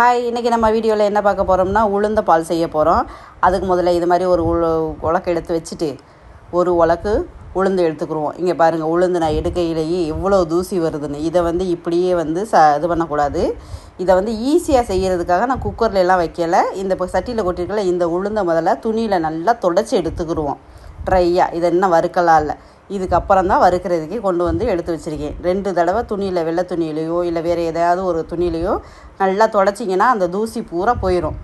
Hi இன்றைக்கி நம்ம வீடியோவில் என்ன பார்க்க போகிறோம்னா உளுந்த பால் செய்ய போகிறோம் அதுக்கு முதல்ல இது மாதிரி ஒரு உல உலக்கு எடுத்து வச்சுட்டு ஒரு உலக்கு உளுந்து எடுத்துக்கிருவோம். இங்கே பாருங்கள் உளுந்து நான் எடுக்கையிலேயே எவ்வளோ தூசி வருதுன்னு. இதை வந்து இப்படியே வந்து ச இது பண்ணக்கூடாது. இதை வந்து ஈஸியாக செய்கிறதுக்காக நான் குக்கரில் எல்லாம் வைக்கலை. இந்த இப்போ சட்டியில் கொட்டிருக்கல இந்த உளுந்தை முதல்ல துணியில் நல்லா தொடச்சி எடுத்துக்கிடுவோம் ட்ரையாக இதை இன்னும் வறுக்கலாம் இல்லை. இதுக்கப்புறம் தான் வறுக்கிறதுக்கு கொண்டு வந்து எடுத்து வச்சுருக்கேன். ரெண்டு தடவை துணியில் வெள்ளை துணியிலையோ இல்லை வேறு எதையாவது ஒரு துணியிலையோ நல்லா தொடச்சிங்கன்னா அந்த தூசி பூரா போயிடும்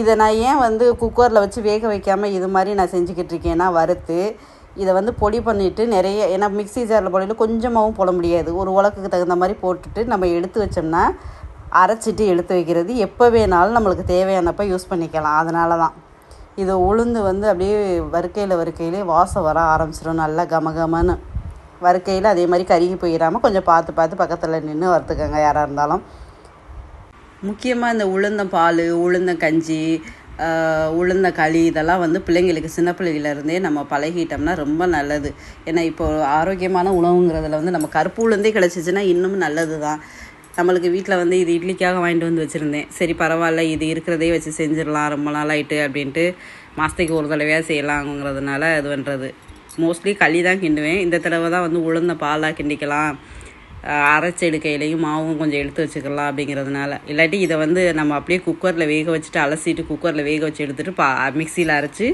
இதை நான் ஏன் வந்து குக்கரில் வச்சு வேக வைக்காமல் இது மாதிரி நான் செஞ்சுக்கிட்டு இருக்கேன்னா வறுத்து இதை வந்து பொடி பண்ணிவிட்டு நிறைய ஏன்னா மிக்ஸி ஜாரில் பொடியில் கொஞ்சமாகவும் போட முடியாது. ஒரு உலக்குக்கு தகுந்த மாதிரி போட்டுட்டு நம்ம எடுத்து வச்சோம்னா அரைச்சிட்டு எடுத்து வைக்கிறது எப்போ வேணாலும் நம்மளுக்கு தேவையானப்போ யூஸ் பண்ணிக்கலாம். அதனால தான். இதை உளுந்து வந்து அப்படியே வறுக்கையில் வறுக்கையிலே வாசம் வர ஆரம்பிச்சிடும் நல்லா கமகமன்னு வறுக்கையில் அதே மாதிரி கருகி போயிடாமல் கொஞ்சம் பார்த்து பார்த்து பக்கத்தில் நின்று வறுத்துக்கோங்க யாராக இருந்தாலும். முக்கியமாக இந்த உளுந்தம் பால் உளுந்தம் கஞ்சி உளுந்த களி இதெல்லாம் வந்து பிள்ளைங்களுக்கு சின்ன பிள்ளையிலேருந்தே நம்ம பழகிட்டோம்னா ரொம்ப நல்லது. ஏன்னா இப்போ ஆரோக்கியமான உணவுங்கிறதுல வந்து நம்ம கருப்பு உளுந்தே கிடச்சிச்சின்னா இன்னும் நல்லது தான் நம்மளுக்கு வீட்டில் வந்து இது இட்லிக்காக வாங்கிட்டு வந்து வச்சுருந்தேன். சரி பரவாயில்ல இது இருக்கிறதே வச்சு செஞ்சிடலாம் ரொம்ப நாள் ஆகிட்டு அப்படின்ட்டு மாதத்துக்கு ஒரு தடவையாக செய்யலாங்கிறதுனால இது பண்ணுறது மோஸ்ட்லி களி தான் கிண்டுவேன். இந்த தடவை தான் வந்து உளுந்த பாலாக கிண்டிக்கலாம். அரைச்செடுக்கையிலையும் மாவும் கொஞ்சம் எடுத்து வச்சுக்கலாம் அப்படிங்கிறதுனால. இல்லாட்டி இதை வந்து நம்ம அப்படியே குக்கரில் வேக வச்சுட்டு அலசிட்டு குக்கரில் வேக வச்சு எடுத்துகிட்டு பா மிக்சியில் அரைச்சி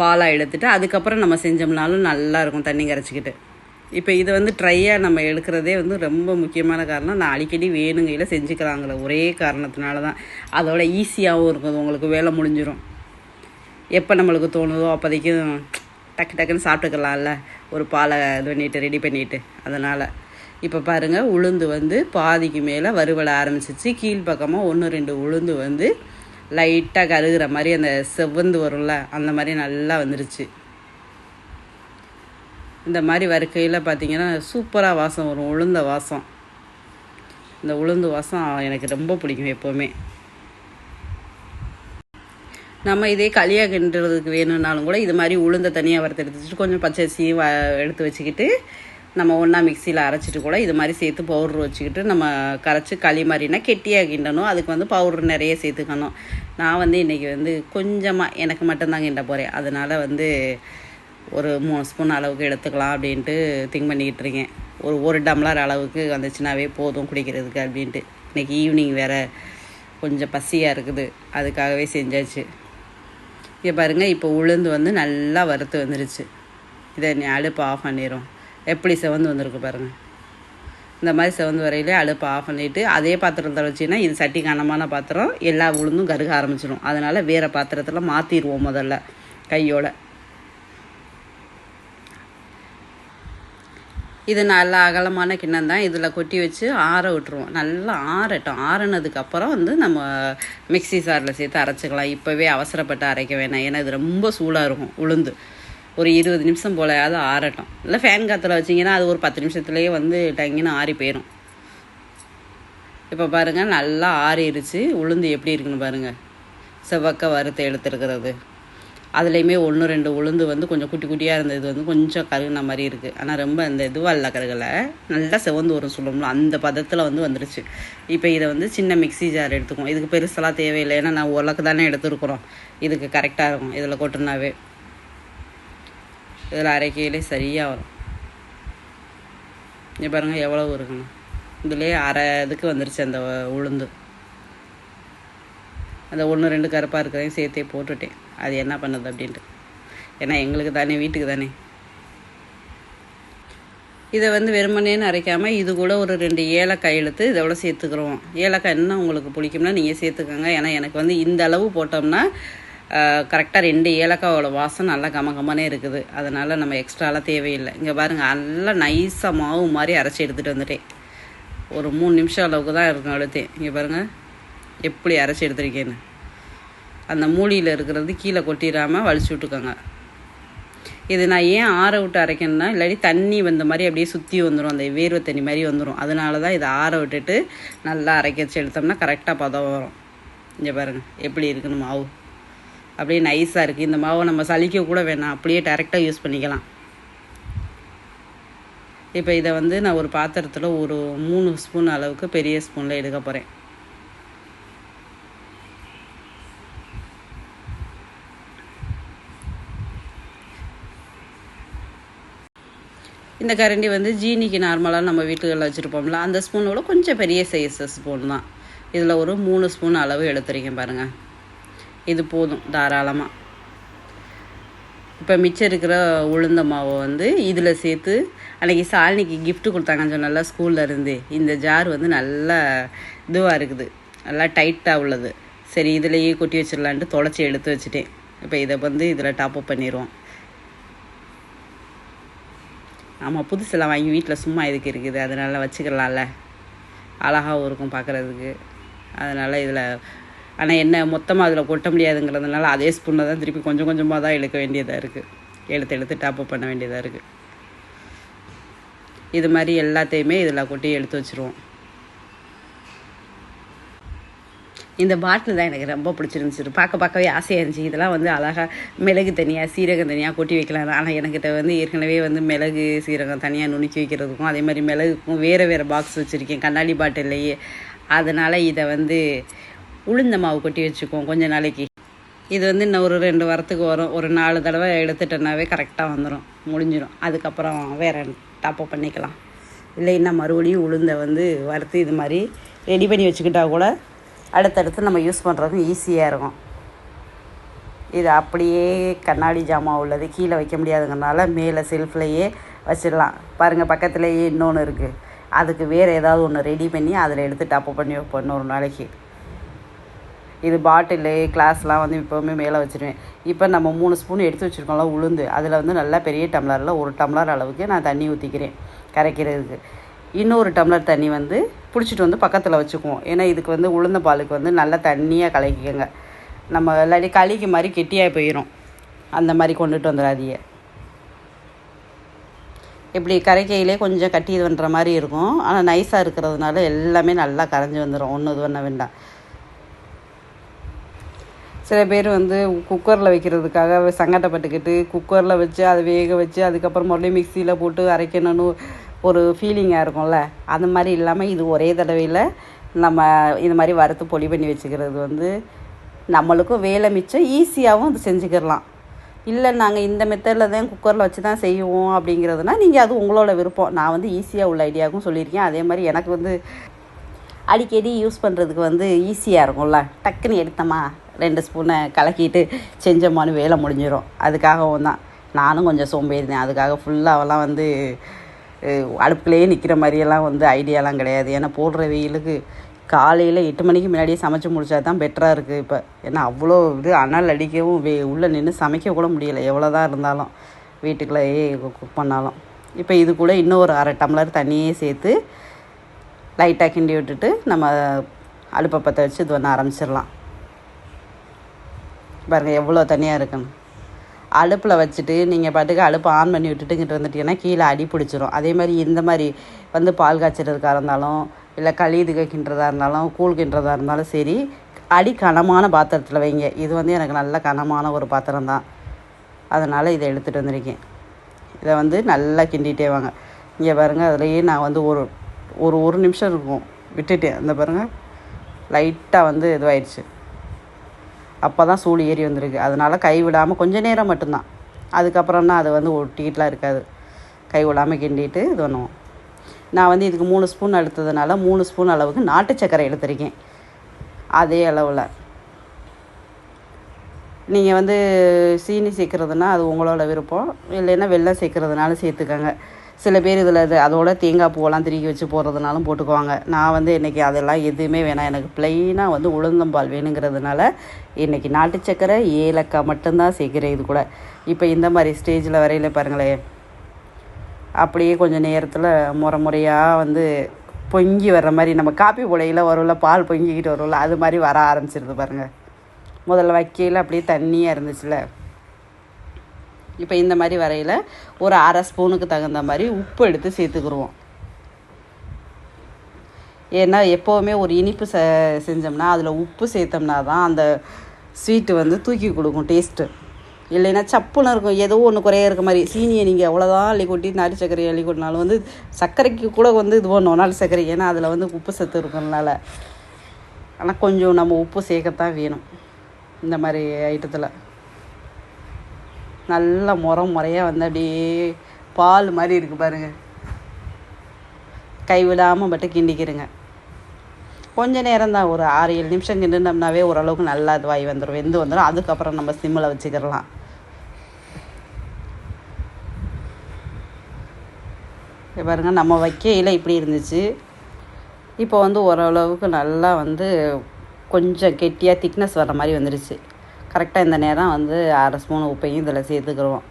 பாலாக எடுத்துட்டு அதுக்கப்புறம் நம்ம செஞ்சோம்னாலும் நல்லாயிருக்கும் தண்ணி கரைச்சிக்கிட்டு. இப்போ இதை வந்து ட்ரையாக நம்ம எடுக்கிறதே வந்து ரொம்ப முக்கியமான காரணம். நான் அடிக்கடி வேணுங்கையில் செஞ்சுக்கிறாங்களே ஒரே காரணத்தினால தான் அதோட ஈஸியாகவும் இருக்குது உங்களுக்கு வேலை முடிஞ்சிடும் எப்போ நம்மளுக்கு தோணுதோ அப்போதைக்கும் டக்கு டக்குன்னு சாப்பிட்டுக்கலாம்ல. ஒரு பாலை இது பண்ணிட்டு ரெடி பண்ணிட்டு. அதனால் இப்போ பாருங்கள் உளுந்து வந்து பாதிக்கு மேலே வறுவல ஆரம்பிச்சிச்சு. கீழ்ப்பக்கமாக ஒன்று ரெண்டு உளுந்து வந்து லைட்டாக கருகிற மாதிரி அந்த செவ்வந்து வரும்ல அந்த மாதிரி நல்லா வந்துருச்சு. இந்த மாதிரி வறுக்கையில் பார்த்தீங்கன்னா சூப்பராக வாசம் வரும். உளுந்த வாசம். இந்த உளுந்து வாசம் எனக்கு ரொம்ப பிடிக்கும் எப்போவுமே. நம்ம இதே களியாக கிண்டுறதுக்கு வேணும்னாலும் கூட இது மாதிரி உளுந்த தனியாக வறுத்து எடுத்து வச்சுட்டு கொஞ்சம் பச்சரிசியும் வ எடுத்து வச்சுக்கிட்டு நம்ம ஒன்றா மிக்சியில் அரைச்சிட்டு கூட இது மாதிரி சேர்த்து பவுட்ரு வச்சுக்கிட்டு நம்ம கரைச்சி களி மாதிரினா கெட்டியாக கிண்டணும். அதுக்கு வந்து பவுட்ரு நிறைய சேர்த்துக்கணும். நான் வந்து இன்றைக்கி வந்து கொஞ்சமாக எனக்கு மட்டும்தான் கிண்ட போகிறேன் அதனால் வந்து ஒரு மூணு ஸ்பூன் அளவுக்கு எடுத்துக்கலாம் அப்படின்ட்டு திங்க் பண்ணிக்கிட்டு இருக்கேன் ஒரு ஒரு டம்ளர் அளவுக்கு வந்துச்சுனாவே போதும் குடிக்கிறதுக்கு அப்படின்ட்டு. இன்றைக்கி ஈவினிங் வேறு கொஞ்சம் பசியாக இருக்குது. அதுக்காகவே செஞ்சாச்சு. இங்கே பாருங்கள் இப்போ உளுந்து வந்து நல்லா வறுத்து வந்துருச்சு. இதை நீ அடுப்பு ஆஃப் பண்ணிடும் எப்படி செவந்து வந்திருக்கு பாருங்கள் இந்த மாதிரி செவந்து வரையிலே அடுப்பு ஆஃப் பண்ணிவிட்டு அதே பாத்திரத்தில் வச்சிங்கன்னா இது சட்டி கனமான பாத்திரம். எல்லா உளுந்தும் கருக ஆரம்பிச்சிடும் அதனால் வேறு பாத்திரத்தில் மாற்றிடுவோம் முதல்ல கையோட. இது நல்லா அகலமான கிண்ணம் தான். இதில் கொட்டி வச்சு ஆற விட்டுருவோம். நல்லா ஆறட்டும். ஆறினதுக்கப்புறம் வந்து நம்ம மிக்ஸி சாரில் சேர்த்து அரைச்சிக்கலாம். இப்போவே அவசரப்பட்டு அரைக்க வேணாம். ஏன்னா இது ரொம்ப சூடாக இருக்கும் உளுந்து. ஒரு இருபது நிமிஷம் போலையாவது ஆறட்டும். இல்லை ஃபேன் காற்றுல வச்சிங்கன்னா அது ஒரு பத்து நிமிஷத்துலேயே வந்து டங்கின்னு ஆறி போயிடும் இப்போ பாருங்கள் நல்லா ஆறிடுச்சு உளுந்து எப்படி இருக்குன்னு பாருங்கள் செவ்வக்க வறுத்து எடுத்துருக்கிறது. அதுலேயுமே ஒன்று ரெண்டு உளுந்து வந்து கொஞ்சம் குட்டி குட்டியாக இருந்தது வந்து கொஞ்சம் கருகுன மாதிரி இருக்குது ஆனால் ரொம்ப அந்த இதுவாக இல்லை கருகலை. நல்லா செவந்து வரும் சொல்லுவோம்ல அந்த பதத்தில் வந்து வந்துருச்சு. இப்போ இதை வந்து சின்ன மிக்ஸி ஜார் எடுத்துக்குவோம். இதுக்கு பெருசெல்லாம் தேவையில்லை. ஏன்னா நான் உலக்கு தானே எடுத்துருக்குறோம். இதுக்கு கரெக்டாக இருக்கும். இதில் கொட்டுனாவே. இதில் அரைக்கையிலே சரியாக வரும். இங்கே பாருங்கள் எவ்வளவு இருக்குங்க இதுலேயே அரை இதுக்கு வந்துருச்சு அந்த உளுந்து. அந்த ஒன்று ரெண்டு கருப்பாக இருக்கிறதையும் சேர்த்தே போட்டுட்டேன். அது என்ன பண்ணுது அப்படின்ட்டு. ஏன்னா எங்களுக்கு தானே வீட்டுக்கு தானே. இதை வந்து வெறுமனேன்னு அரைக்காமல் இது கூட ஒரு ரெண்டு ஏலக்காய் எழுத்து இதோட சேர்த்துக்கிறோம். ஏலக்காய் என்ன உங்களுக்கு பிடிக்கும்னா நீங்கள் சேர்த்துக்கோங்க. ஏன்னா எனக்கு வந்து இந்த அளவு போட்டோம்னா கரெக்டாக ரெண்டு ஏலக்காயோட வாசம் நல்லா கமகமானே இருக்குது. அதனால் நம்ம எக்ஸ்ட்ராலாம் தேவையில்லை. இங்கே பாருங்கள் நல்லா நைஸாக மாவு மாதிரி அரைச்சி எடுத்துகிட்டு வந்துட்டேன். ஒரு மூணு நிமிஷம் அளவுக்கு தான் இருக்கும் அழுத்தேன் இங்கே பாருங்கள் எப்படி அரைச்சி எடுத்துருக்கேன்னு. அந்த மூலியில் இருக்கிறது கீழே கொட்டிடாமல் வலிச்சு விட்டுக்கோங்க. இது நான் ஏன் ஆற விட்டு அரைக்கணும்னா இல்லாட்டி தண்ணி வந்த மாதிரி அப்படியே சுற்றி வந்துடும் அந்த வேர்வை தண்ணி மாதிரி வந்துடும் அதனால தான் இதை ஆற விட்டுட்டு நல்லா அரைக்க வச்சு எடுத்தோம்னா கரெக்டாக பதம் வரும். இங்கே பாருங்கள் எப்படி இருக்குன்னு மாவு? அப்படியே நைஸாக இருக்குது இந்த மாவை நம்ம சலிக்க கூட வேணாம். அப்படியே டேரெக்டாக யூஸ் பண்ணிக்கலாம். இப்போ இதை வந்து நான் ஒரு பாத்திரத்தில் ஒரு மூணு ஸ்பூன் அளவுக்கு பெரிய ஸ்பூனில் எடுக்க போகிறேன் இந்த கரண்டி வந்து ஜீனிக்கு நார்மலாக நம்ம வீட்டுகளில் வச்சுருப்போம்ல அந்த ஸ்பூனோட கொஞ்சம் பெரிய சைஸ் ஸ்பூன் தான். இதில் ஒரு மூணு ஸ்பூன் அளவு எடுத்துருக்கேன் பாருங்கள் இது போதும் தாராளமாக இப்போ மிச்சம் இருக்கிற உளுந்த மாவை வந்து இதில் சேர்த்து அன்றைக்கி சாலினிக்கு கிஃப்ட்டு கொடுத்தாங்கன்னு சொன்னால ஸ்கூல்ல இருந்து. இந்த ஜார் வந்து நல்லா இதுவாக இருக்குது. நல்லா டைட்டாக உள்ளது. சரி இதுலேயே கொட்டி வச்சிடலான்ட்டு தொலைச்சி எடுத்து வச்சுட்டேன். இப்போ இதை வந்து இதில் டாப்அப் பண்ணிடுவோம் ஆமாம் புதுசெல்லாம் வாங்கி வீட்டில் சும்மா இதுக்கு இருக்குது? அதனால வச்சுக்கலாம்ல. அழகாகவும் இருக்கும் பார்க்குறதுக்கு அதனால் இதில் ஆனால் என்ன மொத்தமாக அதில் கொட்ட முடியாதுங்கிறதுனால அதே ஸ்பூனில் தான் திருப்பி கொஞ்சம் கொஞ்சமாக தான் இழுக்க வேண்டியதாக இருக்குது எடுத்து எடுத்து டாப்அப் பண்ண வேண்டியதாக இருக்குது இது மாதிரி எல்லாத்தையுமே இதில் கொட்டி எடுத்து வச்சுருவோம். இந்த பாட்டில் தான் எனக்கு ரொம்ப பிடிச்சிருந்துச்சு. பார்க்க பார்க்கவே ஆசையாக இருந்துச்சு. இதெல்லாம் வந்து அழகாக மிளகு தனியாக சீரகம் தனியாக கொட்டி வைக்கலாம். ஆனால் எனக்கிட்ட வந்து ஏற்கனவே வந்து மிளகு சீரகம் தனியாக நுணுக்கி வைக்கிறதுக்கும் அதே மாதிரி மிளகுக்கும் வேறு வேறு பாக்ஸ் வச்சுருக்கேன். கண்ணாடி பாட்டில்லையே. அதனால் இதை வந்து உளுந்த மாவு கொட்டி வச்சுக்குவோம் கொஞ்ச நாளைக்கு. இது வந்து இன்னும் ஒரு ரெண்டு வாரத்துக்கு வரும். ஒரு நாலு தடவை எடுத்துட்டோன்னாவே கரெக்டாக வந்துடும் முடிஞ்சிடும் அதுக்கப்புறம் வேறு டாப்அப் பண்ணிக்கலாம். இல்லைன்னா மறுபடியும் உளுந்தை வந்து வறுத்து இது மாதிரி ரெடி பண்ணி வச்சுக்கிட்டா கூட அடுத்தடுத்து நம்ம யூஸ் பண்ணுறதும் ஈஸியாக இருக்கும். இது அப்படியே கண்ணாடி ஜாமான் உள்ளது. கீழே வைக்க முடியாதுங்கிறனால மேலே செல்ஃப்லேயே வச்சிடலாம். பாருங்கள் பக்கத்துலேயே இன்னொன்று இருக்குது அதுக்கு வேறு ஏதாவது ஒன்று ரெடி பண்ணி அதில் எடுத்து டப்பு பண்ணி வைப்போம் ஒரு நாளைக்கு. இது பாட்டிலு கிளாஸ்லாம் வந்து இப்போவுமே மேலே வச்சுருவேன். இப்போ நம்ம மூணு ஸ்பூன் எடுத்து வச்சுருக்கோம்ல உளுந்து. அதில் வந்து நல்லா பெரிய டம்ளரில் ஒரு டம்ளர் அளவுக்கு நான் தண்ணி ஊற்றிக்கிறேன் கரைக்கிறதுக்கு. இன்னொரு டம்ளர் தண்ணி வந்து பிடிச்சிட்டு வந்து பக்கத்தில் வச்சுக்குவோம். ஏன்னா இதுக்கு வந்து உளுந்த பாலுக்கு வந்து நல்லா தண்ணியாக கலக்கிக்கோங்க. நம்ம இல்லாட்டி களிக்கு மாதிரி கெட்டியாக போயிடும் அந்த மாதிரி கொண்டுட்டு வந்துடாதீங்க. இப்படி கரைக்கையிலே கொஞ்சம் கட்டி இது பண்ணுற மாதிரி இருக்கும். ஆனால் நைஸாக இருக்கிறதுனால எல்லாமே நல்லா கரைஞ்சி வந்துடும் ஒன்று இது பண்ண வேண்டாம். சில பேர் வந்து குக்கரில் வைக்கிறதுக்காக சங்கடப்பட்டுக்கிட்டு குக்கரில் வச்சு அதை வேக வச்சு அதுக்கப்புறம் மறுபடியும் மிக்சியில் போட்டு அரைக்கணும்னு ஒரு ஃபீலிங்காக இருக்கும்ல? அந்த மாதிரி இல்லாமல் இது ஒரே தடவையில் நம்ம இது மாதிரி வறுத்து பொடி பண்ணி வச்சுக்கிறது வந்து நம்மளுக்கும் வேலை மிச்சம் ஈஸியாகவும் அது செஞ்சுக்கிடலாம். இல்லை நாங்கள் இந்த மெத்தடில் தான் குக்கரில் வச்சு தான் செய்வோம் அப்படிங்கிறதுனா நீங்கள் அது உங்களோட விருப்பம். நான் வந்து ஈஸியாக உள்ள ஐடியாவுக்கும் சொல்லியிருக்கேன். அதே மாதிரி எனக்கு வந்து அடிக்கடி யூஸ் பண்ணுறதுக்கு வந்து ஈஸியாக இருக்கும்ல. டக்குன்னு எடுத்தோமா ரெண்டு ஸ்பூனை கலக்கிட்டு செஞ்சோமான்னு வேலை முடிஞ்சிடும் அதுக்காகவும் தான். நானும் கொஞ்சம் சோம்பேறினேன் அதுக்காக ஃபுல்லாகலாம் வந்து அடுப்புலேயே நிற்கிற மாதிரியெல்லாம் வந்து ஐடியாலாம் கிடையாது. ஏன்னா போடுற வெயிலுக்கு காலையில் எட்டு மணிக்கு முன்னாடியே சமைச்சு முடிச்சா தான் பெட்டராக இருக்குது இப்போ. ஏன்னா அவ்வளோ இது அனல் அடிக்கவும் வே உள்ளே நின்று சமைக்க கூட முடியலை. எவ்வளோ தான் இருந்தாலும் வீட்டுக்குள்ளேயே குக் பண்ணாலும். இப்போ இது கூட இன்னும் ஒரு அரை டம்ளர் தண்ணியே சேர்த்து லைட்டாக கிண்டி விட்டுட்டு நம்ம அடுப்பை பற்ற வச்சு இது பண்ண ஆரம்பிச்சிடலாம். பாருங்கள் எவ்வளோ தனியாக இருக்குன்னு. அடுப்பில் வச்சுட்டு நீங்கள் பாட்டுக்கு அடுப்பு ஆன் பண்ணி விட்டுட்டுங்கிட்டு இருந்துட்டீங்கன்னா கீழே அடி பிடிச்சிரும். அதே மாதிரி இந்த மாதிரி வந்து பால் காய்ச்சறதுக்காக இருந்தாலும் இல்லை களி இதுக கிண்டுறதா இருந்தாலும் கூழ் கிண்டுறதா இருந்தாலும் சரி அடி கனமான பாத்திரத்தில் வைங்க. இது வந்து எனக்கு நல்ல கனமான ஒரு பாத்திரம் தான். அதனால் இதை எடுத்துகிட்டு வந்திருக்கேன். இதை வந்து நல்லா கிண்டிகிட்டே வாங்க. இங்கே பாருங்கள் அதுலேயே நான் வந்து ஒரு ஒரு ஒரு நிமிஷம் இருக்கும். விட்டுட்டேன் அந்த பாருங்கள் லைட்டாக வந்து இதுவாயிடுச்சு. அப்போ தான் சூடு ஏறி வந்திருக்கு. அதனால் கை விடாமல் கொஞ்ச நேரம் மட்டும்தான். அதுக்கப்புறம்னா அது வந்து ஒட்டிக்கிட்டுலாம் இருக்காது. கை விடாமல் கிண்டிட்டு இது பண்ணுவோம். நான் வந்து இதுக்கு மூணு ஸ்பூன் எடுத்ததுனால மூணு ஸ்பூன் அளவுக்கு நாட்டு சர்க்கரை எடுத்திருக்கேன். அதே அளவில். நீங்கள் வந்து சீனி சேர்க்குறதுனா அது உங்களோட விருப்பம். இல்லைன்னா வெள்ளம் சேர்க்குறதுனால சேர்த்துக்கங்க. சில பேர் இதில் இது அதோட தேங்காய் பூவெல்லாம் திருக்கி வச்சு போடுறதுனாலும் போட்டுக்குவாங்க. நான் வந்து இன்றைக்கி அதெல்லாம் எதுவுமே வேணாம். எனக்கு ப்ளெயினாக வந்து உளுந்தம்பால் வேணுங்கிறதுனால இன்றைக்கி நாட்டு சக்கரை ஏலக்காய் மட்டும்தான் சேர்க்குறேன் இது கூட. இப்போ இந்த மாதிரி ஸ்டேஜில் வரையில பாருங்களேன். அப்படியே கொஞ்சம் நேரத்தில் முறை முறையாக வந்து பொங்கி வர்ற மாதிரி நம்ம காப்பி புடையில் வரும்ல பால் பொங்கிக்கிட்டு வரும்ல அது மாதிரி வர ஆரம்பிச்சிருது பாருங்கள் முதல்ல வைக்கையில் அப்படியே தண்ணியாக இருந்துச்சுல்ல இப்போ இந்த மாதிரி வரையில் ஒரு அரை ஸ்பூனுக்கு தகுந்த மாதிரி உப்பு எடுத்து சேர்த்துக்குருவோம். ஏன்னா எப்போவுமே ஒரு இனிப்பு செ செஞ்சோம்னா அதில் உப்பு சேர்த்தோம்னா தான் அந்த ஸ்வீட்டு வந்து தூக்கி கொடுக்கும் டேஸ்ட்டு இல்லைன்னா சப்புன்னு இருக்கும். ஏதோ ஒன்று குறைய இருக்க மாதிரி. சீனியை நீங்கள் எவ்வளோதான் அள்ளி கொட்டி நாட்டு சர்க்கரை அள்ளி கொட்டினாலும் வந்து சர்க்கரைக்கு கூட வந்து இது பண்ணுவோம் நாட்டு சர்க்கரை. ஏன்னா அதில் வந்து உப்பு சத்து இருக்கிறதுனால. ஆனால் கொஞ்சம் நம்ம உப்பு சேர்க்கத்தான் வேணும். இந்த மாதிரி ஐட்டத்தில் நல்லா முறை முறையாக வந்து அப்படியே பால் மாதிரி இருக்குது பாருங்கள் கைவிடாமல் மட்டும் கிண்டிக்கிறேங்க. கொஞ்ச நேரம் தான் ஒரு ஆறு ஏழு நிமிஷம் கிண்டுனோம்னாவே ஓரளவுக்கு நல்லா வாய் வந்துடும் வெந்து வந்துடும் அதுக்கப்புறம் நம்ம சிம்மில் வச்சுக்கிடலாம். பாருங்கள் பாருங்க நம்ம வைக்கையில் இப்படி இருந்துச்சு. இப்போ வந்து ஓரளவுக்கு நல்லா வந்து கொஞ்சம் கெட்டியாக திக்னஸ் வர மாதிரி வந்துடுச்சு கரெக்டாக இந்த நேரம் வந்து அரை ஸ்பூன் உப்பையும் இதில் சேர்த்துக்கிறோம்.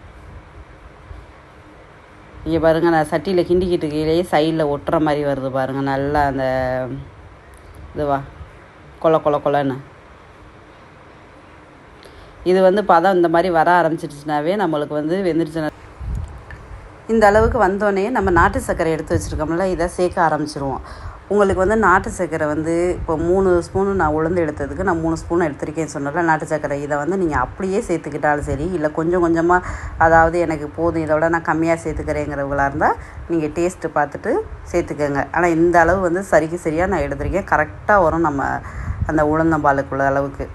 இங்கே பாருங்கள் நான் சட்டியில் கிண்டிக்கிட்டு கீழே சைடில் ஒட்டுற மாதிரி வருது பாருங்கள் நல்லா அந்த இதுவா கொல கொல கொலன்னு. இது வந்து பதம் இந்த மாதிரி வர ஆரம்பிச்சிடுச்சுனாவே நம்மளுக்கு வந்து வெந்துருச்சுனா இந்த அளவுக்கு வந்தோடனே நம்ம நாட்டு சர்க்கரை எடுத்து வச்சுருக்கோம்ல இதை சேர்க்க ஆரம்பிச்சிருவோம். உங்களுக்கு வந்து நாட்டு சர்க்கரை வந்து இப்போ மூணு ஸ்பூனு நான் உளுந்து எடுத்ததுக்கு நான் மூணு ஸ்பூன் எடுத்திருக்கேன்னு சொன்னல நாட்டு சர்க்கரை இதை வந்து நீங்கள் அப்படியே சேர்த்துக்கிட்டாலும் சரி இல்லை கொஞ்சம் கொஞ்சமாக அதாவது எனக்கு போதும் இதோட நான் கம்மியாக சேர்த்துக்கிறேங்கிறவங்களா இருந்தால் நீங்கள் டேஸ்ட்டு பார்த்துட்டு சேர்த்துக்கோங்க. ஆனால் இந்த அளவு வந்து சரிக்கு சரியாக நான் எடுத்திருக்கேன். கரெக்டாக வரும் நம்ம அந்த உளுந்தம்பாலுக்குள்ள அளவுக்கு.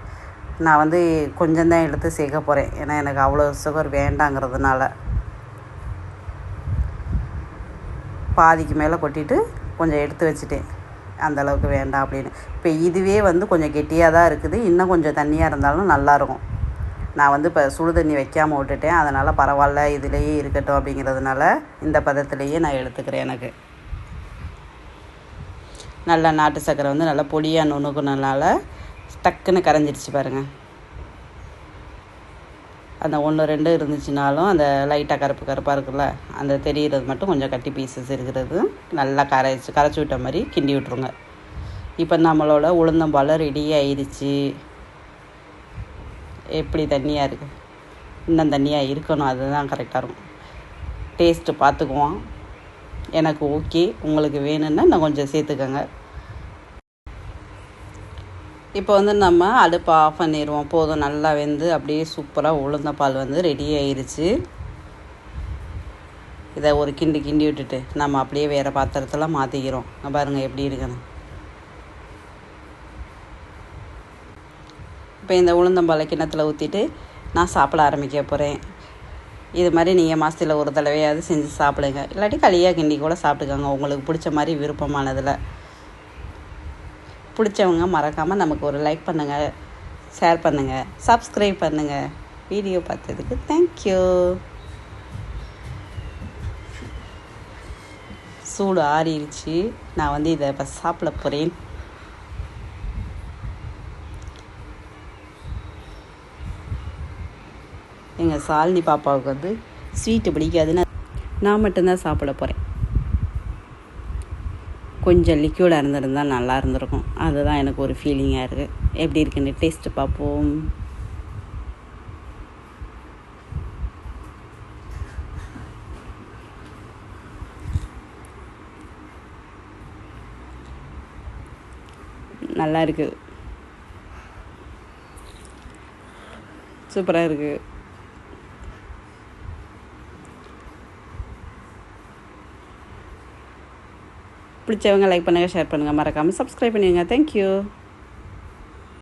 நான் வந்து கொஞ்சம் தான் எடுத்து சேர்க்க போகிறேன் ஏன்னா எனக்கு அவ்வளோ சுகர் வேண்டாங்கிறதுனால. பாதிக்கு மேலே கொட்டிட்டு கொஞ்சம் எடுத்து வச்சுட்டேன். அந்தளவுக்கு வேண்டாம் அப்படின்னு. இப்போ இதுவே வந்து கொஞ்சம் கெட்டியாக தான் இருக்குது. இன்னும் கொஞ்சம் தண்ணியாக இருந்தாலும் நல்லாயிருக்கும் நான் வந்து இப்போ சுடு தண்ணி வைக்காமல் விட்டுட்டேன். அதனால் பரவாயில்ல இதுலேயே இருக்கட்டும் அப்படிங்கிறதுனால இந்த பதத்துலேயே நான் எடுத்துக்கிறேன் எனக்கு. நல்லா நாட்டு சர்க்கரை வந்து நல்லா பொடியாக நுணுக்கணுனால டக்குன்னு கரைஞ்சிடுச்சு பாருங்கள் அந்த ஒன்று ரெண்டு இருந்துச்சுனாலும் அந்த லைட்டாக கருப்பு கருப்பாக இருக்குல்ல அந்த தெரிகிறது மட்டும் கொஞ்சம் கட்டி பீசஸ் இருக்கிறது. நல்லா கரைச்சி கரைச்சி விட்ட மாதிரி கிண்டி விட்ருங்க இப்போ நம்மளோட உளுந்தம்பால் ரெடி ஆயிடுச்சு. எப்படி தண்ணியாக இருக்குது இன்னும் தண்ணியாக இருக்கணும் அதுதான் கரெக்டாக இருக்கும். டேஸ்ட்டு பார்த்துக்குவோம். எனக்கு ஓகே உங்களுக்கு வேணும்னா நான் கொஞ்சம் சேர்த்துக்கோங்க. இப்போ வந்து நம்ம அடுப்பை ஆஃப் பண்ணிடுவோம் போதும் நல்லா வெந்து அப்படியே சூப்பராக உளுந்த பால் வந்து ரெடி ஆயிடுச்சு இதை ஒரு கிண்டி கிண்டி விட்டுட்டு நம்ம அப்படியே வேறு பாத்திரத்தில் மாற்றிக்கிறோம் பாருங்கள் எப்படி இருக்குன்னு. இப்போ இந்த உளுந்தம்பாலை கிண்ணத்தில் ஊற்றிட்டு நான் சாப்பிட ஆரம்பிக்க போகிறேன் இது மாதிரி நீங்கள் மாதத்தில் ஒரு தடவையாவது செஞ்சு சாப்பிடுங்க. இல்லாட்டி களியாக கிண்டி கூட சாப்பிட்டுக்கோங்க. உங்களுக்கு பிடிச்ச மாதிரி விருப்பமானதில். பிடிச்சவங்க மறக்காமல் நமக்கு ஒரு லைக் பண்ணுங்கள் ஷேர் பண்ணுங்கள் சப்ஸ்கிரைப் பண்ணுங்கள் வீடியோ பார்த்ததுக்கு தேங்க்யூ சூடு ஆறிடுச்சு. நான் வந்து இதை இப்போ சாப்பிட போகிறேன் எங்கள் சாலினி பாப்பாவுக்கு வந்து ஸ்வீட்டு பிடிக்காதுன்னு நான் மட்டும்தான் சாப்பிட போகிறேன் கொஞ்சம் லிக்யூடாக இருந்திருந்தால் நல்லா இருந்திருக்கும். அதுதான் எனக்கு ஒரு ஃபீலிங்காக இருக்குது எப்படி இருக்குன்னு டேஸ்ட்டு பார்ப்போம். நல்லா இருக்குது சூப்பராக இருக்குது பிடிச்சவங்க லைக் பண்ணுங்கள் ஷேர் பண்ணுங்கள் மறக்காமல் சப்ஸ்கிரைப் பண்ணுங்க தேங்க்யூ